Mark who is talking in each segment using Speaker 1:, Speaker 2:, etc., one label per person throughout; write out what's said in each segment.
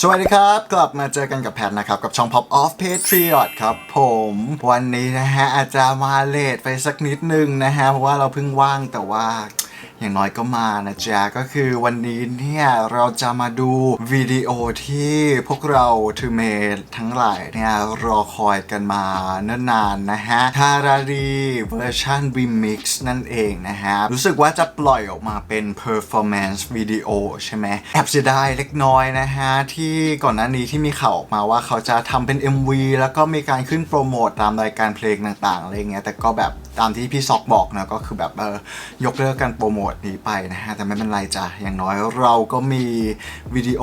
Speaker 1: สวัสดีครับ กลับมาเจอกันกับแพทนะครับ กับช่อง Pop Off Patriot ครับผม วันนี้นะฮะอาจจะมาเลทไปสักนิดนึงนะฮะ เพราะว่าเราเพิ่งว่างแต่ว่า อย่างน้อยก็มานะจ๊ะก็คือวันนี้เนี่ยเราจะมาดูวิดีโอที่พวกเราทูเมททั้งหลายเนี่ยรอคอยกันมาเนิ่นนานนะฮะทารารีเวอร์ชัน Remix นั่นเองนะฮะ รู้สึกว่าจะปล่อยออกมาเป็น performance วิดีโอใช่ไหมแอบเสียดายเล็กน้อยนะฮะ ที่ก่อนหน้านี้ที่มีข่าวออกมาว่าเขาจะทำเป็น MV แล้วก็มีการขึ้นโปรโมทตามรายการเพลงต่างๆอะไรเงี้ยแต่ก็แบบตามที่พี่ซอกบอกนะก็คือแบบเออยกเลิกการโปรโมทนี้ไปนะฮะ แต่ไม่เป็นไรจ้ะ อย่างน้อยเราก็มีวิดีโอ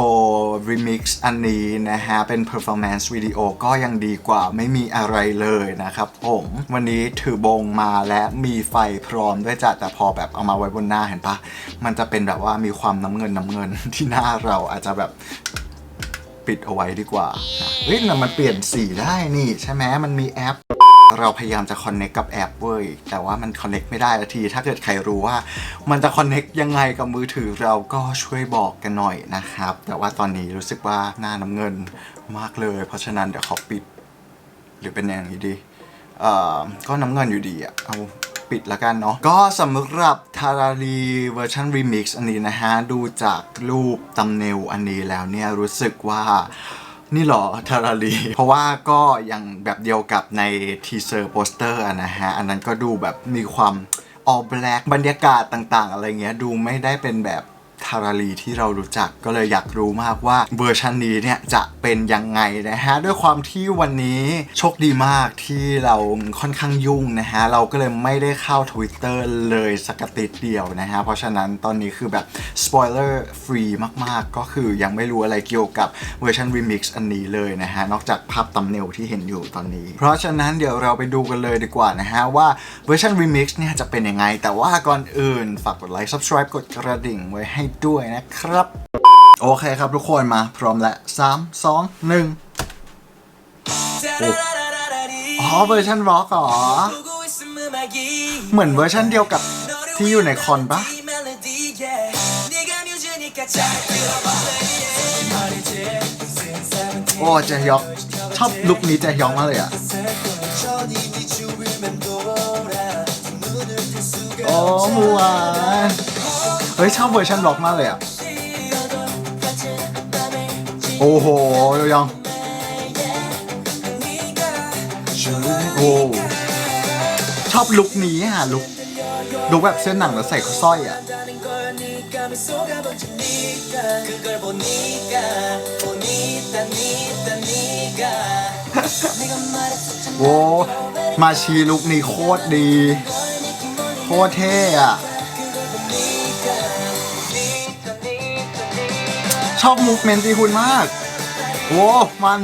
Speaker 1: remix อันนี้นะฮะ เป็น performance วิดีโอก็ยังดีกว่าไม่มีอะไรเลยนะครับผม วันนี้ถือบงมาและมีไฟพร้อมด้วยจ้ะ แต่พอแบบเอามาไว้บนหน้าเห็นปะมันจะเป็นแบบว่ามีความน้ำเงินน้ำเงินที่หน้าเราอาจจะแบบปิดเอาไว้ดีกว่านะเฮ้ยแต่มันเปลี่ยนสีได้นี่ใช่ไหมมันมีแอป เราพยายามจะคอนเน็กกับแอปเว้ย แต่ว่ามันคอนเน็กไม่ได้ละที ถ้าเกิดใครรู้ว่า มันจะคอนเน็กยังไงกับมือถือเราก็ช่วยบอกกันหน่อยนะครับ แต่ว่าตอนนี้รู้สึกว่าหน้าน้ำเงินมากเลย เพราะฉะนั้นเดี๋ยวขอปิด หรือเป็นอย่างนี้ดี เอ่อ ก็น้ำเงินอยู่ดีอะเอาปิดแล้วกันเนาะก็สำหรับทารารีเวอร์ชันรีมิกซ์อันนี้นะฮะ ดูจากรูปตำเนลอันนี้แล้วเนี่ยรู้สึกว่า นี่เหรอทาราลี เพราะว่าก็ยังแบบเดียวกับในทีเซอร์โปสเตอร์นะฮะ อันนั้นก็ดูแบบมีความ all black บรรยากาศต่างๆ อะไรเงี้ย ดูไม่ได้เป็นแบบ ทาราลีที่เรารู้จักก็เลยอยากรู้มากว่าเวอร์ชันนี้เนี่ยจะเป็นยังไงนะฮะด้วยความที่วันนี้โชคดีมากที่เราค่อนข้างยุ่งนะฮะเราก็เลยไม่ได้เข้า Twitter เลยสักติดเดียวนะฮะเพราะฉะนั้นตอนนี้คือแบบ spoiler free มากๆ ก็คือยังไม่รู้อะไรเกี่ยวกับเวอร์ชัน remix อันนี้เลยนะฮะนอกจากภาพตำเนลที่เห็นอยู่ตอนนี้ เพราะฉะนั้นเดี๋ยวเราไปดูกันเลยดีกว่านะฮะว่าเวอร์ชัน remix เนี่ยจะเป็นยังไง แต่ว่าก่อนอื่นฝากกดไลค์ subscribe กดกระดิ่งไว้ให้ด้วยนะครับ โอเคครับทุกคนมาพร้อมแล้ว3 2 1อ๋อเวอร์ชันร็อกเหรอ เหมือนเวอร์ชันเดียวกับที่อยู่ในคอนปะโอ้เจฮยอกชอบลุคนี้เจฮยอกมากเลยอะโอ้มัว เฮ้ยชอบเวอร์ชันร็อกมากเลยอะ โอ้โหยองโอ้ชอบลุคนี้อะลุคลุคแบบเสื้อหนังแล้วใส่สร้อยอะโว้มาชีลุคนี้โคตรดี โคตรเท่อะ อบมูฟเมนต์ตีคุณมากโว้มัน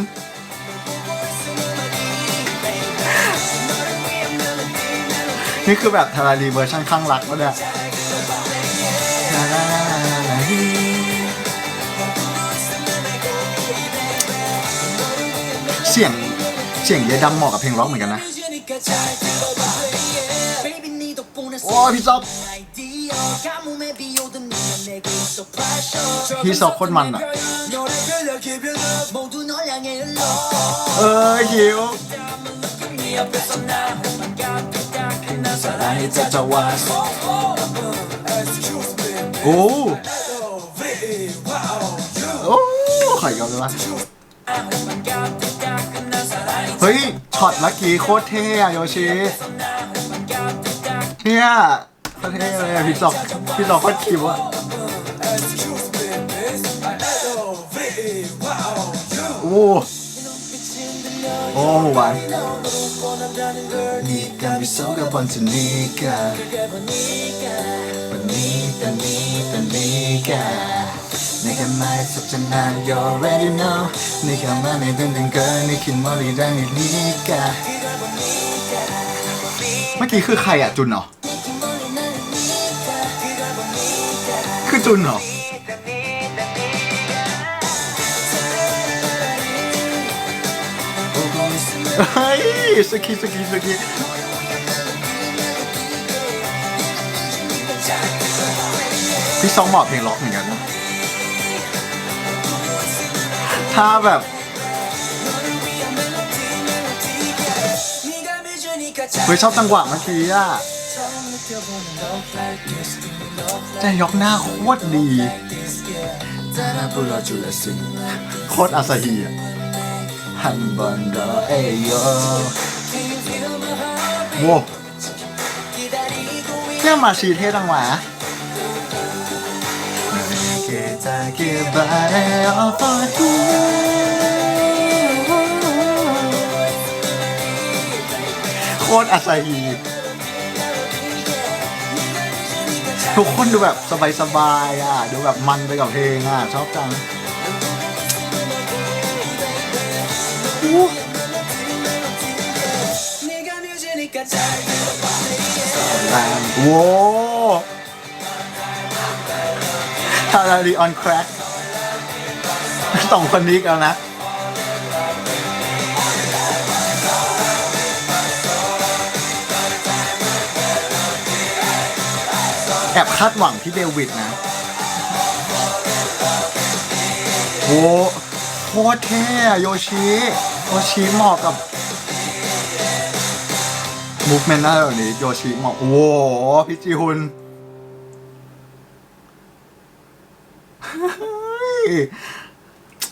Speaker 1: นี่คือแบบทารารีเวอร์ชันข้างรักก็ได้เสียง เสียงเยดังเหมาะกับเพลงร็อกเหมือนกันนะ โอ้ยพี่ซอก พี่ซอกโคตรมันอะ เออหิวโอ้โอ้ขอยยอมเลยว่าเฮ้ย ช็อตเมื่อกี้โคตรเท่อะโยชิเนี่ย โคตรเท่เลยอะพี่ซอกพี่ซอกโคตรคิวอะโอ้โอ้หวานนี่กันพิโซกับบอนจูนิกาวันนี้ตันนี้ตันนี้กาในกันไม่สักจะนาน you already know ในกันมาในเดินเดินเกินในคินมอลีได้ในลีกาเมื่อกี้คือใครอะจุนเหรอ จุนเหรอเฮ้ยสกีสกีสกีพี่ซองเหมาะเพลงล็อกเหมือนกันนะถ้าแบบเฮ้ยชอบจังหวะเมื่อกี้อะ แต่ยกหน้าโคตรดีบุรจุลสิงห์โคตรอาซาฮีอะฮันบันดาเอโยโว้เนี่ยมาชีเท่จังหวะโคตรอาซาฮี ทุกคนดูแบบสบายๆอะ ดูแบบมันไปกับเพลงอะ ชอบจังอู้แรงโว้ฮารารีออนแครกสองคนนี้กันนะ แอบคาดหวังที่เดวิดนะโอ้โคตรเท่โยชิโยชิเหมาะกับมูฟเมนต์หน้าแบบนี้โยชิเหมาะโอ้โหพี่จีฮุน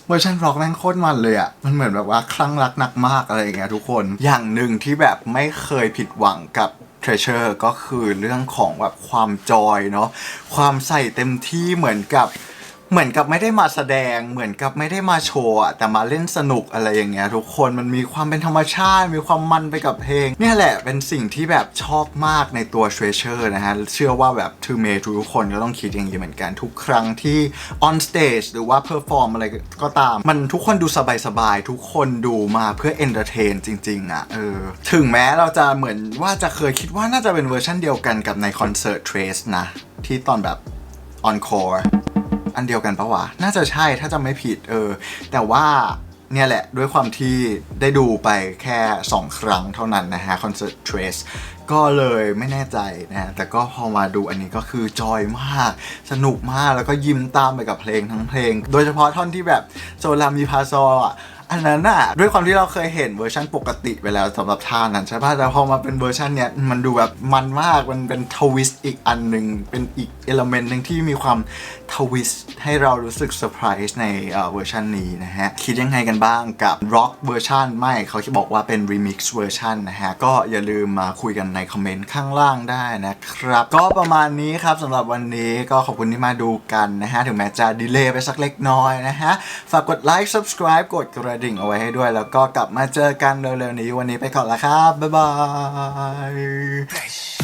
Speaker 1: เวอร์ชันร็อกแม่งโคตรมันเลยอะ่ะ มันเหมือนแบบว่าคลั่งรักหนักมากอะไรอย่างเงี้ยทุกคน อย่างหนึ่งที่แบบไม่เคยผิดหวังกับ Treasure ก็คือเรื่องของแบบความจอยเนาะความใส่เต็มที่เหมือนกับ เหมือนกับไม่ได้มาแสดง เหมือนกับไม่ได้มาโชว์อะแต่มาเล่นสนุกอะไรอย่างเงี้ยทุกคนมันมีความเป็นธรรมชาติ มีความมันไปกับเพลง เนี่ยแหละเป็นสิ่งที่แบบชอบมากในตัว Treasure นะฮะ เชื่อว่าแบบ To May ทุกคนก็ต้องคิดอย่างนี้เหมือนกัน ทุกครั้งที่ on stage หรือว่า perform อะไรก็ตาม มันทุกคนดูสบายๆ ทุกคนดูมาเพื่อ entertain จริงๆอะเออถึงแม้เราจะเหมือนว่าจะเคยคิดว่าน่าจะเป็นเวอร์ชันเดียวกันกับในคอนเสิร์ต Trace นะที่ตอนแบบ encore อันเดียวกันปะวะ น่าจะใช่ถ้าจำไม่ผิดเออ แต่ว่าเนี่ยแหละด้วยความที่ได้ดูไปแค่ 2 ครั้งเท่านั้นนะฮะคอนเสิร์ตเทรซก็เลยไม่แน่ใจนะแต่ก็พอมาดูอันนี้ก็คือจอยมาก สนุกมากแล้วก็ยิ้มตามไปกับเพลงทั้งเพลง โดยเฉพาะท่อนที่แบบโซลามีพาซออะ อันนั้นน่ะด้วยความที่เราเคยเห็นเวอร์ชันปกติไปแล้วสำหรับท่านั้นใช่ป่ะแต่พอมาเป็นเวอร์ชันเนี้ยมันดูแบบมันมากมันเป็นทวิสต์อีกอันหนึ่งเป็นอีกเอลเมนต์หนึ่งที่มีความทวิสต์ให้เรารู้สึกเซอร์ไพรส์ในเอ่อเวอร์ชันนี้นะฮะ คิดยังไงกันบ้างกับร็อกเวอร์ชันไม่เขาจะบอกว่าเป็นรีมิกซ์เวอร์ชันนะฮะ ก็อย่าลืมมาคุยกันในคอมเมนต์ข้างล่างได้นะครับ ก็ประมาณนี้ครับสำหรับวันนี้ก็ขอบคุณที่มาดูกันนะฮะ ถึงแม้จะดีเลย์ไปสักเล็กน้อยนะฮะ ฝากกดไลค์ subscribe กดกระดิ่งเอาไว้ให้ด้วย แล้วก็กลับมาเจอกันเร็วๆนี้วันนี้ไปก่อนละครับ บ๊ายบาย